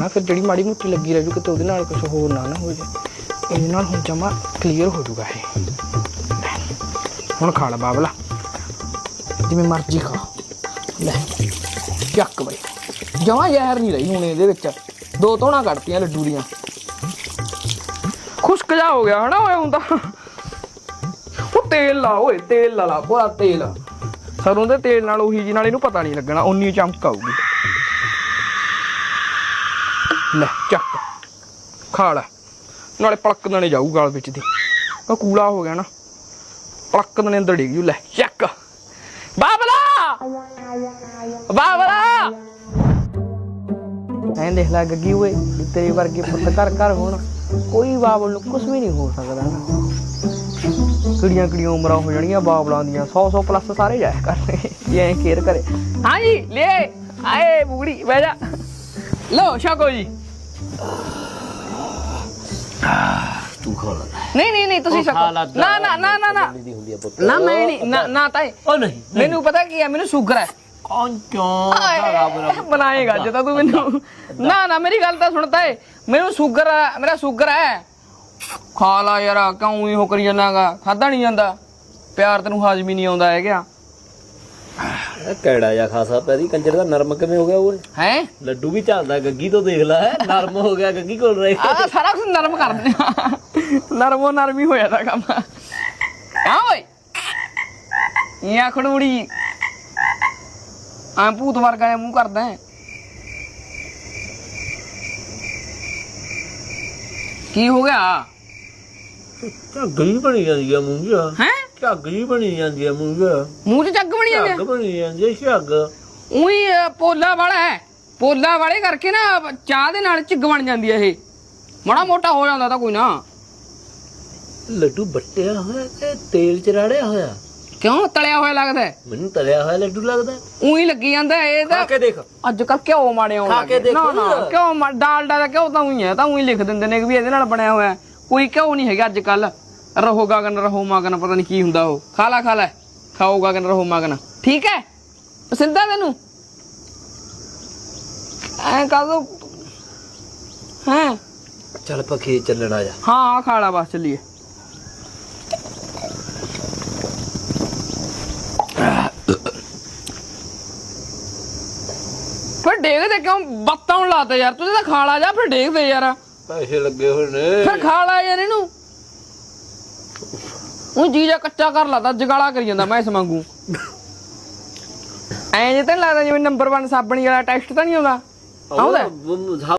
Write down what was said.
ਨਾ, ਫਿਰ ਜਿਹੜੀ ਮਾੜੀ ਮੋਟੀ ਲੱਗੀ ਰਹਿ ਜੂ ਕਿਤੇ ਉਹਦੇ ਨਾਲ ਕੁਝ ਹੋਰ ਨਾ ਨਾ ਹੋ ਜਾਏ। ਇਹਦੇ ਨਾਲ ਹੁਣ ਜਮਾ ਕਲੀਅਰ ਹੋ ਜੂਗਾ ਇਹ। ਹੁਣ ਖਾ ਲੈ ਬਾਬਲਾ। ਜਿਵੇਂ ਮਰਜ਼ੀ ਖਾ। ਲੈ, ਚੱਕ ਬਈ। ਜਮਾ ਜ਼ਹਿਰ ਨਹੀਂ ਰਹੀ ਹੁਣ ਇਹਦੇ ਵਿੱਚ। ਦੋ ਧੋਣਾ ਕੱਢਤੀਆਂ ਲੱਡੂ ਦੀਆਂ। ਖੁਸ਼ਕ ਜਾ ਹੋ ਗਿਆ ਹਨਾ ਓਏ ਹੁੰਦਾ ਉਹ ਤੇਲ ਲਾ ਓਏ, ਤੇਲ ਲਾ ਲਾ ਪੂਰਾ ਤੇਲ। ਸਰੋਂ ਦੇ ਤੇਲ ਨਾਲ ਉਹੀ ਜੀ ਨਾਲ ਇਹਨੂੰ ਪਤਾ ਨਹੀਂ ਲੱਗਣਾ ਉਨੀ ਚਮਕ ਆਊਗੀ। ਲੈ ਚੱਕ। ਖਾ ਲੈ। ਨਾਲੇ ਪਲਕ ਜਾਊ ਗਲ ਵਿੱਚ ਦੀ। ਉਹ ਕੂਲਾ ਹੋ ਗਿਆ ਨਾ। ਪਲਕ ਅੰਦਰ ਡਿੱਗ ਜੂ। ਲੈ ਚੱਕ। ਬਾਬਲਾ! ਬਾਬਲਾ! ਐਂ ਦੇਖ ਲੈ ਗੱਗੀ ਓਏ, ਵੀ ਤੇਰੇ ਵਰਗੇ ਪੁੱਤ ਘਰ ਘਰ ਹੋਣ। ਕੋਈ ਬਾਬਲ ਨੂੰ ਕੁਝ ਵੀ ਨਹੀਂ ਹੋ ਸਕਦਾ ਨਾ। ਕਿੜੀਆਂ ਕਿੜੀਆਂ ਉਮਰਾਂ ਹੋ ਜਾਣੀਆਂ ਬਾਬਲਾਂ ਦੀਆਂ। 100 100 ਪਲੱਸ ਸਾਰੇ ਜਾਇਆ ਕਰਨਗੇ। ਜੇ ਐਂ ਕੇਅਰ ਕਰੇ। ਹਾਂਜੀ, ਲੈ। ਆਏ ਬੁਗੜੀ, ਬਹਿ ਜਾ। ਲੋ ਸ਼ਾਕੋ ਜੀ। ਤੂੰ ਖਾ ਲੈ ਨਹੀਂ ਨਹੀਂ ਨਹੀਂ ਤੁਸੀਂ ਛਕੋ। ਨਾ ਨਾ ਨਾ ਨਾ ਨਾ। ਦੀ ਹੁੰਦੀ ਆ ਪੁੱਤ। ਨਾ ਮੈਂ ਨਹੀਂ ਨਾ ਨਾ ਤਾਈ ਉਹ ਨਹੀਂ ਮੈਨੂੰ ਪਤਾ ਕੀ ਹੈ ਮੈਨੂੰ ਸ਼ੂਗਰ ਹੈ ਕੌਣ ਕਿਉਂ? ਧਾਰਾ ਬਰਾ ਬਣਾਏਗਾ ਜਦੋਂ ਤੂੰ ਮੈਨੂੰ ਨਾ ਨਾ ਮੇਰੀ ਗੱਲ ਤਾਂ ਸੁਣਦਾ ਏ ਮੈਨੂੰ ਸ਼ੂਗਰ ਹੈ ਮੇਰਾ ਸ਼ੂਗਰ ਹੈ। ਖਾ ਲਾ ਯਾਰ ਕਿਉਂ ਹੀ ਹੋ ਕਰੀ ਜਾਣਾਗਾ ਖਾਦਾ ਨਹੀਂ ਜਾਂਦਾ। ਪਿਆਰ ਤੈਨੂੰ ਹਾਜ਼ਮ ਨਹੀਂ ਆਉਂਦਾ ਹੈਗਾ। ਕਿਹੜਾ ਜਾ ਖਾਸਾ ਪੈਦੀ ਕੰਜਰ ਦਾ ਨਰਮ ਕਿਵੇਂ ਹੋ ਗਿਆ ਓਏ ਹੈ? ਲੱਡੂ ਵੀ ਚੱਲਦਾ ਗੱਗੀ ਤੋਂ ਦੇਖ ਲੈ ਨਰਮ ਹੋ ਗਿਆ ਗੱਗੀ ਕੋਲ ਰਹੇ। ਆ ਸਾਰਾ ਕੁਝ ਨਰਮ ਕਰ ਦਿੰਦੇ ਨਰਮੋ ਨਰਮੀ ਹੋਇਆ ਦਾ ਕੰਮ। ਆ ਓਏ। ਇਹ ਖੜੂੜੀ ਆ ਭੂਤ ਵਰਗਾ ਜਿਹਾ ਮੂੰਹ ਕਰਦਾ ਹੈ। ਕੀ ਹੋ ਗਿਆ? ਝੱਗ ਹੀ ਬਣੀ ਜਾਂਦੀ ਆ ਮੂੰਹ ਜਾ ਹੈ? ਝੱਗ ਹੀ ਬਣੀ ਜਾਂਦੀ ਆ ਮੂੰਹ ਜਾ ਮੂੰਹ 'ਚ ਚੱਗ ਬਣੀ ਝੱਗ ਜਾਂਦੀ ਬਣੀ ਜਾਂਦੀ ਆ ਝੱਗ। ਉਹੀ ਪੋਲਾ ਵਾਲਾ ਹੈ। ਪੋਲਾ ਵਾਲੇ ਕਰਕੇ ਨਾ ਚਾਹ ਦੇ ਨਾਲ ਝਿੱਗ ਬਣ ਜਾਂਦੀ ਹੈ ਇਹ। ਮਾੜਾ ਮੋਟਾ ਹੋ ਜਾਂਦਾ ਤਾਂ ਕੋਈ ਨਾ। ਲੱਡੂ ਬੱਟਿਆ ਹੋਇਆ ਤੇ ਤੇਲ ਚ ਰਾੜਿਆ ਹੋਇਆ? ਕਿਉਂ ਤਲਿਆ ਹੋਇਆ ਲੱਗਦਾ? ਹੈ ਮੈਨੂੰ ਤਲਿਆ ਹੋਇਆ ਲੱਡੂ ਲੱਗਦਾ। ਉਹੀ ਲੱਗੀ ਜਾਂਦਾ ਹੈ, ਇਹ ਖਾ ਤਾਂ ਕੇ ਦੇਖ। ਅੱਜ ਕੱਲ ਘਿਓ ਮਾੜੇ ਆਉਣ ਖਾ ਲੱਗ ਕੇ ਗਏ। ਨਾ ਦੇਖੋ ਨਾ ਨਾ। ਘਿਓ ਮਾ- ਡਾਲਡਾ ਦਾ ਘਿਓ ਤਾਂ ਉਹੀ ਹੈ ਤਾਂ ਉਹੀ ਲਿਖ ਦਿੰਦੇ ਨੇ ਕਿ ਵੀ ਇਹਦੇ ਨਾਲ ਬਣਿਆ ਹੋਇਆ ਹੈ। ਕੋਈ ਘਿਓ ਨਹੀਂ ਹੈਗਾ ਅੱਜ ਕੱਲ ਰਹੋ ਗਗਨ ਰਹੋ ਮਗਨ ਪਤਾ ਨਹੀਂ ਕੀ ਹੁੰਦਾ ਉਹ। ਖਾ ਲੈ ਖਾ ਲੈ। ਖਾਓ ਗਗਨ ਰਹੋ ਮਗਨ। ਠੀਕ ਹੈ? ਪਸੰਦ ਆ ਤੈਨੂੰ? ਐ ਕਰ ਦੋ। ਹਾਂ? ਚੱਲ ਪਖੇ ਚੱਲਣ ਆ ਜਾ। ਹਾਂ ਹਾਂ ਖਾ ਲਾ ਬਸ ਚੱਲੀਏ। ਫਿਰ ਡੇਗਦੇ ਕਿਉਂ? ਬੱਤਾਂ ਲਾਤੇ ਯਾਰ। ਤੁਸੀਂ ਤਾਂ ਖਾ ਲਾ ਜਾ ਫਿਰ ਡੇਗਦੇ ਯਾਰ। ਪੈਸੇ ਲੱਗੇ ਹੋਏ ਨੇ। ਫਿਰ ਖਾ ਲਾ ਯਾਰ ਇਹਨੂੰ। ਉਹ ਜੀਜਾ ਕੱਚਾ ਕਰ ਲਾਤਾ ਜਗਾਲਾ ਕਰੀ ਜਾਂਦਾ ਮੈਂ ਇਸ ਵਾਂਗੂ। ਐਂ ਜੇ ਤਾਂ ਨੀ ਲੱਗਦਾ ਜਿਵੇਂ ਨੰਬਰ 1 ਸਾਬਣੀ ਵਾਲਾ ਟੈਸਟ ਤਾਂ ਨਹੀਂ ਆਉਂਦਾ? ਆਉਂਦਾ? ਆਉਂਦਾ